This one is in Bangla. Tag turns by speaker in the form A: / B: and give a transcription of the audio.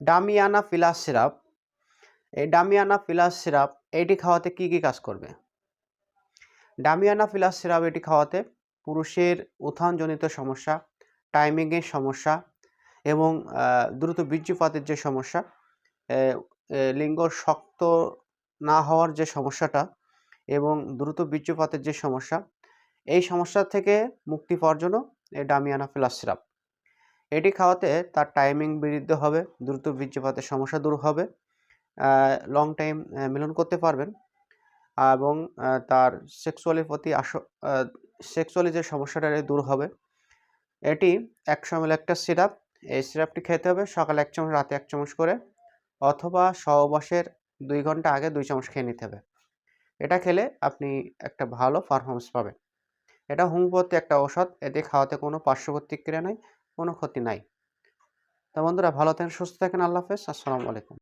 A: ডামিয়ানা ফিলাস সিরাপ এই ডামিয়ানা ফিলাস সিরাপ এটি খাওয়াতে কি কি কাজ করবে? ডামিয়ানা ফিলাস সিরাপ এটি খাওয়াতে পুরুষের উত্থানজনিত সমস্যা টাইমিংয়ের সমস্যা এবং দ্রুত বীর্যপাতের যে সমস্যা লিঙ্গ শক্ত না হওয়ার যে সমস্যাটা এবং দ্রুত বীর্যপাতের যে সমস্যা, এই সমস্যা থেকে মুক্তি পাওয়ার জন্য এই ডামিয়ানা ফিলাস সিরাপ এটি খাওয়াতে তার টাইমিং বৃদ্ধি হবে, দ্রুত বীর্যপাতের সমস্যা দূর হবে লং টাইম মিলন করতে পারবেন এবং তার সেক্সুয়ালের প্রতি আস সেক্সুয়ালি যে সমস্যাটা দূর হবে, এটি একশো এমএল একটা সিরাপ এই সিরাপটি খেতে হবে সকালে এক চামচ, রাতে এক চামচ করে অথবা সহবাসের দুই ঘণ্টা আগে দুই চামচ খেয়ে নিতে হবে। এটা খেলে আপনি একটা ভালো পারফরমেন্স পাবেন। এটা হোমিওপ্যাথি একটা ঔষধ এতে খাওয়াতে কোনো পার্শ্ব প্রতিক্রিয়া নাই। কোনো ক্ষতি নাই। তা বন্ধুরা ভালো থাকেন সুস্থ থাকেন আল্লাহ হাফেজ আসসালামু আলাইকুম।